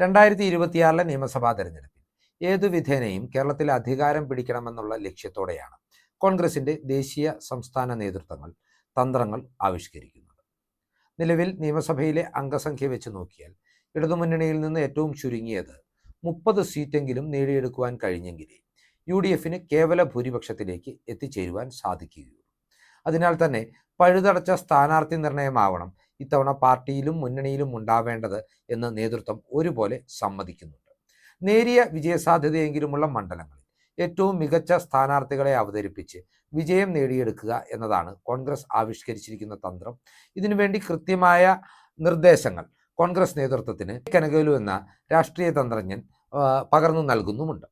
രണ്ടായിരത്തി ഇരുപത്തിയാറിലെ നിയമസഭാ തെരഞ്ഞെടുപ്പിൽ ഏതു വിധേനയും കേരളത്തിൽ അധികാരം പിടിക്കണമെന്നുള്ള ലക്ഷ്യത്തോടെയാണ് കോൺഗ്രസിന്റെ ദേശീയ സംസ്ഥാന നേതൃത്വങ്ങൾ തന്ത്രങ്ങൾ ആവിഷ്കരിക്കുന്നത്. നിലവിൽ നിയമസഭയിലെ അംഗസംഖ്യ വെച്ച് നോക്കിയാൽ ഇടതുമുന്നണിയിൽ നിന്ന് ഏറ്റവും ചുരുങ്ങിയത് മുപ്പത് സീറ്റെങ്കിലും നേടിയെടുക്കുവാൻ കഴിഞ്ഞെങ്കിലേ യു ഡി എഫിന് കേവല ഭൂരിപക്ഷത്തിലേക്ക് എത്തിച്ചേരുവാൻ സാധിക്കുകയുള്ളൂ. അതിനാൽ തന്നെ പഴുതടച്ച സ്ഥാനാർത്ഥി നിർണയമാവണം ഇത്തവണ പാർട്ടിയിലും മുന്നണിയിലും ഉണ്ടാവേണ്ടത് എന്ന് നേതൃത്വം ഒരുപോലെ സമ്മതിക്കുന്നുണ്ട്. നേരിയ വിജയസാധ്യതയെങ്കിലുമുള്ള മണ്ഡലങ്ങളിൽ ഏറ്റവും മികച്ച സ്ഥാനാർത്ഥികളെ അവതരിപ്പിച്ച് വിജയം നേടിയെടുക്കുക എന്നതാണ് കോൺഗ്രസ് ആവിഷ്കരിച്ചിരിക്കുന്ന തന്ത്രം. ഇതിനുവേണ്ടി കൃത്യമായ നിർദ്ദേശങ്ങൾ കോൺഗ്രസ് നേതൃത്വത്തിന് കനകലു എന്ന രാഷ്ട്രീയ തന്ത്രജ്ഞൻ പകർന്നു നൽകുന്നുമുണ്ട്.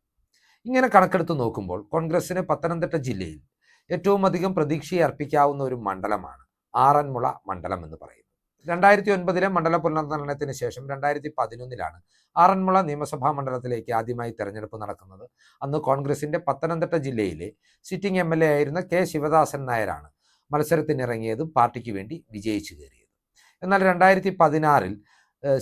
ഇങ്ങനെ കണക്കെടുത്ത് നോക്കുമ്പോൾ കോൺഗ്രസിന് പത്തനംതിട്ട ജില്ലയിൽ ഏറ്റവും അധികം പ്രതീക്ഷയെ അർപ്പിക്കാവുന്ന ഒരു മണ്ഡലമാണ് ആറന്മുള മണ്ഡലം എന്ന് പറയുന്നത്. രണ്ടായിരത്തി ഒൻപതിലെ മണ്ഡല പുനർനിർണയത്തിന് ശേഷം രണ്ടായിരത്തി പതിനൊന്നിലാണ് ആറന്മുള നിയമസഭാ മണ്ഡലത്തിലേക്ക് ആദ്യമായി തെരഞ്ഞെടുപ്പ് നടക്കുന്നത്. അന്ന് കോൺഗ്രസിന്റെ പത്തനംതിട്ട ജില്ലയിലെ സിറ്റിംഗ് എം എൽ എ ആയിരുന്ന കെ ശിവദാസൻ നായരാണ് മത്സരത്തിനിറങ്ങിയത് പാർട്ടിക്ക് വേണ്ടി വിജയിച്ചു കയറിയത്. എന്നാൽ രണ്ടായിരത്തി പതിനാറിൽ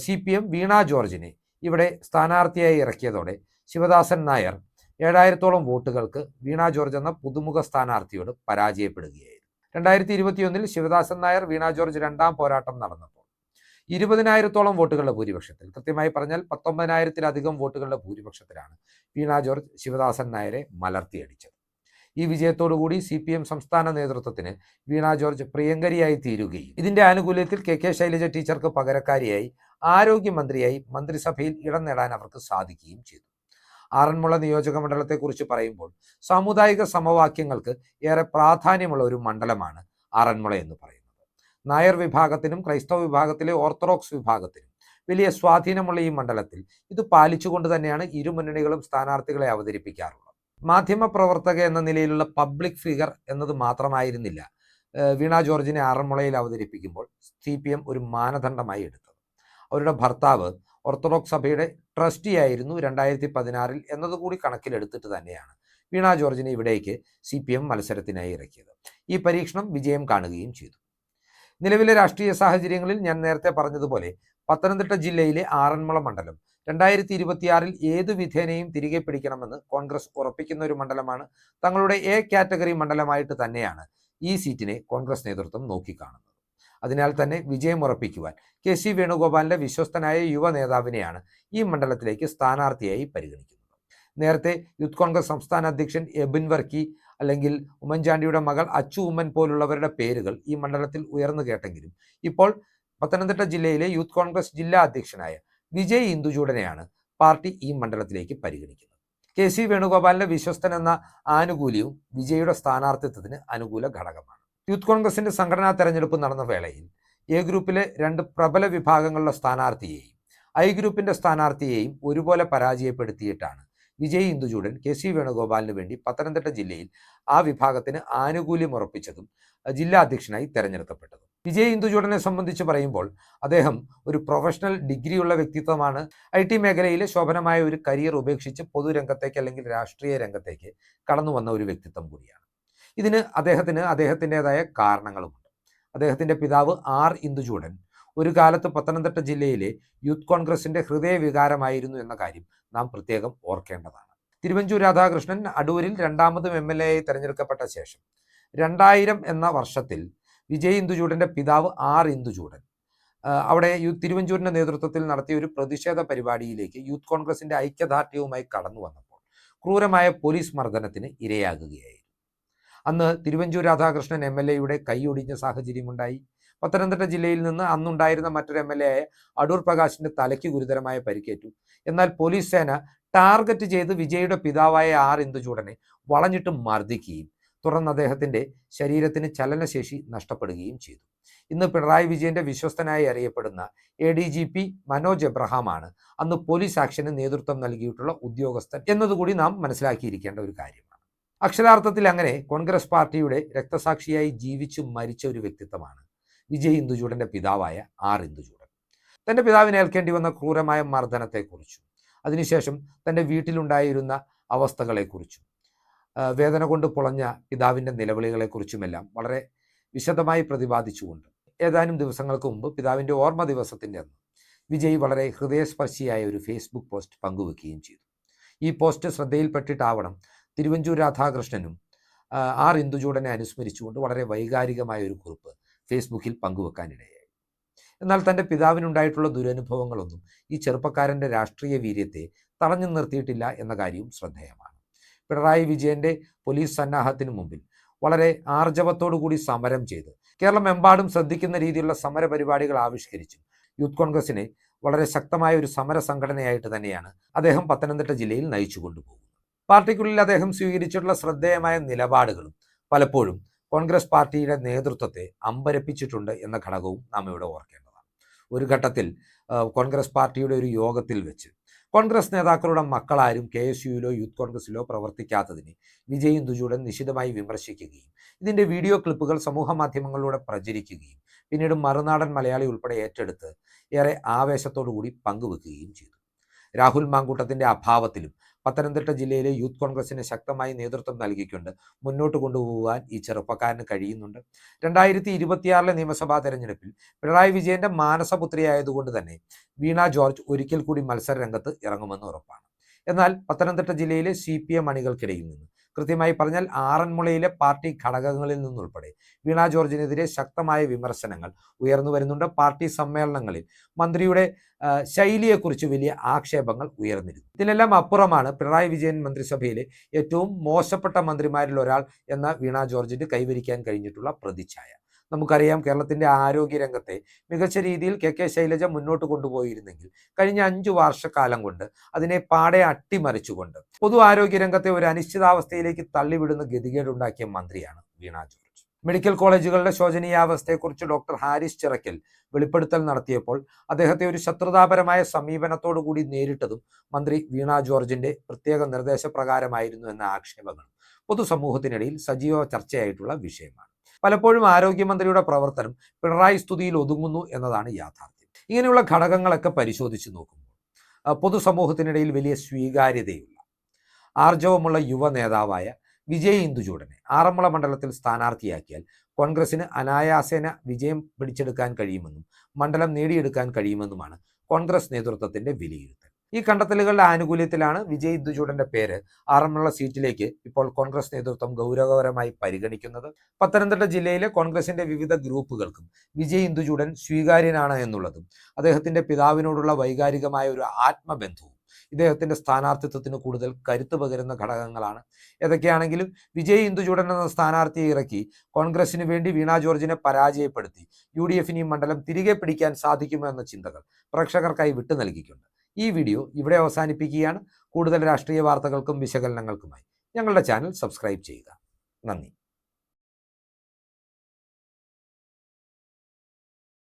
സി പി എം വീണ ജോർജിനെ ഇവിടെ സ്ഥാനാർത്ഥിയായി ഇറക്കിയതോടെ ശിവദാസൻ നായർ ഏഴായിരത്തോളം വോട്ടുകൾക്ക് വീണ ജോർജ് എന്ന പുതുമുഖ സ്ഥാനാർത്ഥിയോട് പരാജയപ്പെടുകയായിരുന്നു. രണ്ടായിരത്തി ഇരുപത്തിയൊന്നിൽ ശിവദാസൻ നായർ വീണ ജോർജ് രണ്ടാം പോരാട്ടം നടന്നപ്പോൾ. ഇരുപതിനായിരത്തോളം വോട്ടുകളുടെ ഭൂരിപക്ഷത്തിൽ. കൃത്യമായി പറഞ്ഞാൽ പത്തൊമ്പതിനായിരത്തിലധികം വോട്ടുകളുടെ ഭൂരിപക്ഷത്തിലാണ് വീണ ജോർജ് ശിവദാസൻ നായരെ മലർത്തിയടിച്ചത്. ഈ വിജയത്തോടുകൂടി സി പി എം സംസ്ഥാന നേതൃത്വത്തിന് വീണ ജോർജ് പ്രിയങ്കരിയായി തീരുകയും ഇതിന്റെ ആനുകൂല്യത്തിൽ കെ കെ ശൈലജ ടീച്ചർക്ക് പകരക്കാരിയായി ആരോഗ്യമന്ത്രിയായി മന്ത്രിസഭയിൽ ഇടം നേടാൻ അവർക്ക് സാധിക്കുകയും ചെയ്തു. ആറന്മുള നിയോജക മണ്ഡലത്തെക്കുറിച്ച് പറയുമ്പോൾ സാമുദായിക സമവാക്യങ്ങൾക്ക് ഏറെ പ്രാധാന്യമുള്ള ഒരു മണ്ഡലമാണ് ആറന്മുള എന്ന് പറയുന്നത്. നായർ വിഭാഗത്തിനും ക്രൈസ്തവ വിഭാഗത്തിലെ ഓർത്തഡോക്സ് വിഭാഗത്തിനും വലിയ സ്വാധീനമുള്ള ഈ മണ്ഡലത്തിൽ ഇത് പാലിച്ചുകൊണ്ട് തന്നെയാണ് ഇരു മുന്നണികളും സ്ഥാനാർത്ഥികളെ അവതരിപ്പിക്കാറുള്ളത്. മാധ്യമ പ്രവർത്തക എന്ന നിലയിലുള്ള പബ്ലിക് ഫിഗർ എന്നത് മാത്രമായിരുന്നില്ല. വീണ ജോർജിനെ ആറന്മുളയിൽ അവതരിപ്പിക്കുമ്പോൾ സി പി എം ഒരു മാനദണ്ഡമായി എടുത്തത്. അവരുടെ ഭർത്താവ് ഓർത്തഡോക്സ് സഭയുടെ ട്രസ്റ്റി ആയിരുന്നു രണ്ടായിരത്തി പതിനാറിൽ എന്നതുകൂടി കണക്കിലെടുത്തിട്ട് തന്നെയാണ്. വീണ ജോർജിനെ ഇവിടേക്ക് സി പി എം മത്സരത്തിനായി ഇറക്കിയത്. ഈ പരീക്ഷണം വിജയം കാണുകയും ചെയ്തു. നിലവിലെ രാഷ്ട്രീയ സാഹചര്യങ്ങളിൽ ഞാൻ നേരത്തെ പറഞ്ഞതുപോലെ പത്തനംതിട്ട ജില്ലയിലെ ആറന്മുള മണ്ഡലം രണ്ടായിരത്തി ഇരുപത്തിയാറിൽ ഏതു വിധേനയും തിരികെ പിടിക്കണമെന്ന് കോൺഗ്രസ് ഉറപ്പിക്കുന്ന ഒരു മണ്ഡലമാണ്. തങ്ങളുടെ എ കാറ്റഗറി മണ്ഡലമായിട്ട് തന്നെയാണ് ഈ സീറ്റിനെ കോൺഗ്രസ് നേതൃത്വം നോക്കിക്കാണുന്നത്. അതിനാൽ തന്നെ വിജയം ഉറപ്പിക്കുവാൻ. കെ സി വേണുഗോപാലിന്റെ വിശ്വസ്തനായ യുവ നേതാവിനെയാണ് ഈ മണ്ഡലത്തിലേക്ക് സ്ഥാനാർത്ഥിയായി പരിഗണിക്കുന്നത്. നേരത്തെ യൂത്ത് കോൺഗ്രസ് സംസ്ഥാന അധ്യക്ഷൻ എബിൻ വർക്കി അല്ലെങ്കിൽ ഉമ്മൻചാണ്ടിയുടെ മകൾ അച്ചു ഉമ്മൻ പോലുള്ളവരുടെ പേരുകൾ ഈ മണ്ഡലത്തിൽ ഉയർന്നു കേട്ടെങ്കിലും ഇപ്പോൾ പത്തനംതിട്ട ജില്ലയിലെ യൂത്ത് കോൺഗ്രസ് ജില്ലാ അധ്യക്ഷനായ വിജയ് ഇന്ദുചൂടനെയാണ് പാർട്ടി ഈ മണ്ഡലത്തിലേക്ക് പരിഗണിക്കുന്നത്. കെ സി വേണുഗോപാലിന്റെ വിശ്വസ്തൻ എന്ന ആനുകൂല്യവും വിജയുടെ സ്ഥാനാർത്ഥിത്വത്തിന് അനുകൂല ഘടകമാണ്. യൂത്ത് കോൺഗ്രസിന്റെ സംഘടനാ തെരഞ്ഞെടുപ്പ് നടന്ന വേളയിൽ എ ഗ്രൂപ്പിലെ രണ്ട് പ്രബല വിഭാഗങ്ങളുടെ സ്ഥാനാർത്ഥിയെയും ഐ ഗ്രൂപ്പിന്റെ സ്ഥാനാർത്ഥിയെയും ഒരുപോലെ പരാജയപ്പെടുത്തിയിട്ടാണ് വിജയ് ഇന്ദുചൂടൻ കെ സി വേണുഗോപാലിന് വേണ്ടി പത്തനംതിട്ട ജില്ലയിൽ ആ വിഭാഗത്തിന് ആനുകൂല്യം ഉറപ്പിച്ചതും ജില്ലാ അധ്യക്ഷനായി തെരഞ്ഞെടുക്കപ്പെട്ടതും. വിജയ് ഇന്ദുചൂടനെ സംബന്ധിച്ച് പറയുമ്പോൾ അദ്ദേഹം ഒരു പ്രൊഫഷണൽ ഡിഗ്രിയുള്ള വ്യക്തിത്വമാണ്. ഐ ടി മേഖലയിലെ ശോഭനമായ ഒരു കരിയർ ഉപേക്ഷിച്ച് പൊതുരംഗത്തേക്ക് അല്ലെങ്കിൽ രാഷ്ട്രീയ രംഗത്തേക്ക് കടന്നു വന്ന ഒരു വ്യക്തിത്വം കൂടിയാണ്. ഇതിന് അദ്ദേഹത്തിന് അദ്ദേഹത്തിന്റെതായ കാരണങ്ങളുമുണ്ട്. അദ്ദേഹത്തിന്റെ പിതാവ് ആർ ഇന്ദുചൂടൻ ഒരു കാലത്ത് പത്തനംതിട്ട ജില്ലയിലെ യൂത്ത് കോൺഗ്രസിന്റെ ഹൃദയവികാരമായിരുന്നു എന്ന കാര്യം നാം പ്രത്യേകം ഓർക്കേണ്ടതാണ്. തിരുവഞ്ചൂർ രാധാകൃഷ്ണൻ അടൂരിൽ രണ്ടാമതും എം എൽ എ ആയി തെരഞ്ഞെടുക്കപ്പെട്ട ശേഷം രണ്ടായിരം എന്ന വർഷത്തിൽ വിജയ് ഇന്ദുചൂടന്റെ പിതാവ് ആർ ഇന്ദുചൂടൻ അവിടെ യു തിരുവഞ്ചൂരിന്റെ നേതൃത്വത്തിൽ നടത്തിയ ഒരു പ്രതിഷേധ പരിപാടിയിലേക്ക് യൂത്ത് കോൺഗ്രസിന്റെ ഐക്യദാർഢ്യവുമായി കടന്നു വന്നപ്പോൾ ക്രൂരമായ പോലീസ് മർദ്ദനത്തിന് ഇരയാകുകയായിരുന്നു. അന്ന് തിരുവഞ്ചൂർ രാധാകൃഷ്ണൻ എം എൽ എയുടെ കൈയൊടിഞ്ഞ സാഹചര്യമുണ്ടായി. പത്തനംതിട്ട ജില്ലയിൽ നിന്ന് അന്നുണ്ടായിരുന്ന മറ്റൊരു എം എൽ എ ആയ അടൂർ പ്രകാശിന്റെ തലയ്ക്ക് ഗുരുതരമായ പരിക്കേറ്റു. എന്നാൽ പോലീസ് സേന ടാർഗറ്റ് ചെയ്ത് വിജയുടെ പിതാവായ ആർ ഇന്ദുചൂടനെ വളഞ്ഞിട്ട് മർദ്ദിക്കുകയും തുടർന്ന് അദ്ദേഹത്തിന്റെ ശരീരത്തിന് ചലനശേഷി നഷ്ടപ്പെടുകയും ചെയ്തു. ഇന്ന് പിണറായി വിജയന്റെ വിശ്വസ്തനായി അറിയപ്പെടുന്ന A D G P Manoj എബ്രഹാമാണ് അന്ന് പോലീസ് ആക്ഷന് നേതൃത്വം നൽകിയിട്ടുള്ള ഉദ്യോഗസ്ഥൻ എന്നതുകൂടി നാം മനസ്സിലാക്കിയിരിക്കേണ്ട ഒരു കാര്യമാണ് അക്ഷരാർത്ഥത്തിൽ അങ്ങനെ കോൺഗ്രസ് പാർട്ടിയുടെ രക്തസാക്ഷിയായി ജീവിച്ചു മരിച്ച ഒരു വ്യക്തിത്വമാണ് വിജയ് ഇന്ദുചൂടന്റെ പിതാവായ ആർ ഇന്ദുചൂടൻ തന്റെ പിതാവിന് ഏൽക്കേണ്ടി വന്ന ക്രൂരമായ മർദ്ദനത്തെക്കുറിച്ചും അതിനുശേഷം തന്റെ വീട്ടിലുണ്ടായിരുന്ന അവസ്ഥകളെക്കുറിച്ചും വേദന കൊണ്ട് പൊളഞ്ഞ പിതാവിന്റെ നിലവിളികളെക്കുറിച്ചുമെല്ലാം വളരെ വിശദമായി പ്രതിപാദിച്ചുകൊണ്ട് ഏതാനും ദിവസങ്ങൾക്ക് മുമ്പ് പിതാവിന്റെ ഓർമ്മ ദിവസത്തിന്റെ അന്ന് വിജയ് വളരെ ഹൃദയസ്പർശിയായ ഒരു ഫേസ്ബുക്ക് പോസ്റ്റ് പങ്കുവെക്കുകയും ചെയ്തു. ഈ പോസ്റ്റ് ശ്രദ്ധയിൽപ്പെട്ടിട്ടാവണം തിരുവഞ്ചൂർ രാധാകൃഷ്ണനും ആർ ഇന്ദുചൂടനെ അനുസ്മരിച്ചുകൊണ്ട് വളരെ വൈകാരികമായ ഒരു കുറിപ്പ് ഫേസ്ബുക്കിൽ പങ്കുവെക്കാനിടയായി. എന്നാൽ തന്റെ പിതാവിനുണ്ടായിട്ടുള്ള ദുരനുഭവങ്ങളൊന്നും ഈ ചെറുപ്പക്കാരന്റെ രാഷ്ട്രീയ വീര്യത്തെ തടഞ്ഞു നിർത്തിയിട്ടില്ല എന്ന കാര്യവും ശ്രദ്ധേയമാണ്. പിണറായി വിജയന്റെ പോലീസ് സന്നാഹത്തിനു മുമ്പിൽ വളരെ ആർജവത്തോടു കൂടി സമരം ചെയ്ത് കേരളമെമ്പാടും ശ്രദ്ധിക്കുന്ന രീതിയിലുള്ള സമര പരിപാടികൾ ആവിഷ്കരിച്ചു യൂത്ത് കോൺഗ്രസിനെ വളരെ ശക്തമായ ഒരു സമര സംഘടനയായിട്ട് തന്നെയാണ് അദ്ദേഹം പത്തനംതിട്ട ജില്ലയിൽ നയിച്ചു കൊണ്ടുപോകുന്നത് പാർട്ടിക്കുള്ളിൽ അദ്ദേഹം സ്വീകരിച്ചിട്ടുള്ള ശ്രദ്ധേയമായ നിലപാടുകളും പലപ്പോഴും കോൺഗ്രസ് പാർട്ടിയുടെ നേതൃത്വത്തെ അമ്പരപ്പിച്ചിട്ടുണ്ട് എന്ന ഘടകവും നാം ഇവിടെ ഓർക്കേണ്ടതാണ്. ഒരു ഘട്ടത്തിൽ കോൺഗ്രസ് പാർട്ടിയുടെ ഒരു യോഗത്തിൽ വെച്ച് കോൺഗ്രസ് നേതാക്കളുടെ മക്കളാരും കെ എസ് യുയിലോ യൂത്ത് കോൺഗ്രസിലോ പ്രവർത്തിക്കാത്തതിനെ വിജയ് ഇന്ദുചൂടൻ നിശിതമായി വിമർശിക്കുകയും ഇതിന്റെ വീഡിയോ ക്ലിപ്പുകൾ സമൂഹ മാധ്യമങ്ങളിലൂടെ പ്രചരിക്കുകയും പിന്നീട് മറുനാടൻ മലയാളി ഉൾപ്പെടെ ഏറ്റെടുത്ത് ഏറെ ആവേശത്തോടു കൂടി പങ്കുവെക്കുകയും ചെയ്തു. രാഹുൽ മാങ്കൂട്ടത്തിന്റെ അഭാവത്തിലും പത്തനംതിട്ട ജില്ലയിലെ യൂത്ത് കോൺഗ്രസിന് ശക്തമായി നേതൃത്വം നൽകിക്കൊണ്ട് മുന്നോട്ട് കൊണ്ടുപോകാൻ ഈ ചെറുപ്പക്കാരന് കഴിയുന്നുണ്ട്. രണ്ടായിരത്തി ഇരുപത്തിയാറിലെ നിയമസഭാ തെരഞ്ഞെടുപ്പിൽ പിണറായി വിജയന്റെ മാനസപുത്രിയായതുകൊണ്ട് തന്നെ വീണ ജോർജ് ഒരിക്കൽ കൂടി മത്സര രംഗത്ത് ഇറങ്ങുമെന്ന് ഉറപ്പാണ്. എന്നാൽ പത്തനംതിട്ട ജില്ലയിലെ സി പി എം അണികൾക്കിടയിൽ നിന്ന് കൃത്യമായി പറഞ്ഞാൽ ആറന്മുളയിലെ പാർട്ടി ഘടകങ്ങളിൽ നിന്നുൾപ്പെടെ വീണ ജോർജിനെതിരെ ശക്തമായ വിമർശനങ്ങൾ ഉയർന്നു വരുന്നുണ്ട്. പാർട്ടി സമ്മേളനങ്ങളിൽ മന്ത്രിയുടെ ശൈലിയെക്കുറിച്ച് വലിയ ആക്ഷേപങ്ങൾ ഉയർന്നിരുന്നു. ഇതിനെല്ലാം അപ്പുറമാണ് പിണറായി വിജയൻ മന്ത്രിസഭയിലെ ഏറ്റവും മോശപ്പെട്ട മന്ത്രിമാരിൽ ഒരാൾ എന്ന വീണ ജോർജിന് കൈവരിക്കാൻ കഴിഞ്ഞിട്ടുള്ള പ്രതിച്ഛായ. നമുക്കറിയാം കേരളത്തിന്റെ ആരോഗ്യ രംഗത്തെ മികച്ച രീതിയിൽ കെ കെ ശൈലജ മുന്നോട്ട് കൊണ്ടുപോയിരുന്നെങ്കിൽ കഴിഞ്ഞ അഞ്ചു വർഷക്കാലം കൊണ്ട് അതിനെ പാടെ അട്ടിമറിച്ചുകൊണ്ട് പൊതു ആരോഗ്യ രംഗത്തെ ഒരു അനിശ്ചിതാവസ്ഥയിലേക്ക് തള്ളിവിടുന്ന ഗതികേടുണ്ടാക്കിയ മന്ത്രിയാണ് വീണ ജോർജ്. മെഡിക്കൽ കോളേജുകളുടെ ശോചനീയാവസ്ഥയെക്കുറിച്ച് ഡോക്ടർ ഹാരിസ് ചിറക്കൽ വെളിപ്പെടുത്തൽ നടത്തിയപ്പോൾ അദ്ദേഹത്തെ ഒരു ശത്രുതാപരമായ സമീപനത്തോടു കൂടി നേരിട്ടതും മന്ത്രി വീണ ജോർജിന്റെ പ്രത്യേക നിർദ്ദേശപ്രകാരമായിരുന്നു എന്ന ആക്ഷേപങ്ങൾ പൊതുസമൂഹത്തിനിടയിൽ സജീവ ചർച്ചയായിട്ടുള്ള വിഷയമാണ്. പലപ്പോഴും ആരോഗ്യമന്ത്രിയുടെ പ്രവർത്തനം പിണറായി സ്തുതിയിൽ ഒതുങ്ങുന്നു എന്നതാണ് യാഥാർത്ഥ്യം. ഇങ്ങനെയുള്ള ഘടകങ്ങളൊക്കെ പരിശോധിച്ച് നോക്കുമ്പോൾ പൊതുസമൂഹത്തിനിടയിൽ വലിയ സ്വീകാര്യതയുള്ള ആർജവമുള്ള യുവ നേതാവായ വിജയ് ഇന്ദുചൂടനെ ആറന്മുള മണ്ഡലത്തിൽ സ്ഥാനാർത്ഥിയാക്കിയാൽ കോൺഗ്രസിന് അനായാസേന വിജയം പിടിച്ചെടുക്കാൻ കഴിയുമെന്നും മണ്ഡലം നേടിയെടുക്കാൻ കഴിയുമെന്നുമാണ് കോൺഗ്രസ് നേതൃത്വത്തിന്റെ വിലയിരുത്തൽ. ഈ കണ്ടെത്തലുകളുടെ ആനുകൂല്യത്തിലാണ് വിജയ് ഇന്ദുചൂടന്റെ പേര് ആറന്മുള സീറ്റിലേക്ക് ഇപ്പോൾ കോൺഗ്രസ് നേതൃത്വം ഗൗരവകരമായി പരിഗണിക്കുന്നത്. പത്തനംതിട്ട ജില്ലയിലെ കോൺഗ്രസിന്റെ വിവിധ ഗ്രൂപ്പുകൾക്കും വിജയ് ഇന്ദുചൂടൻ സ്വീകാര്യനാണ് എന്നുള്ളതും അദ്ദേഹത്തിന്റെ പിതാവിനോടുള്ള വൈകാരികമായ ഒരു ആത്മബന്ധവും ഇദ്ദേഹത്തിന്റെ സ്ഥാനാർത്ഥിത്വത്തിന് കൂടുതൽ കരുത്ത് പകരുന്ന ഘടകങ്ങളാണ്. ഏതൊക്കെയാണെങ്കിലും വിജയ് ഇന്ദുചൂടൻ എന്ന സ്ഥാനാർത്ഥിയെ ഇറക്കി കോൺഗ്രസിന് വേണ്ടി വീണ ജോർജിനെ പരാജയപ്പെടുത്തി യു ഡി എഫിന് ഈ മണ്ഡലം തിരികെ പിടിക്കാൻ സാധിക്കുമോ എന്ന ചിന്തകൾ പ്രേക്ഷകർക്കായി വിട്ടു നൽകിക്കൊണ്ട് ഈ വീഡിയോ ഇവിടെ അവസാനിപ്പിക്കുകയാണ്. കൂടുതൽ രാഷ്ട്രീയ വാർത്തകൾക്കും വിശകലനങ്ങൾക്കുമായി ഞങ്ങളുടെ ചാനൽ സബ്സ്ക്രൈബ് ചെയ്യുക. നന്ദി.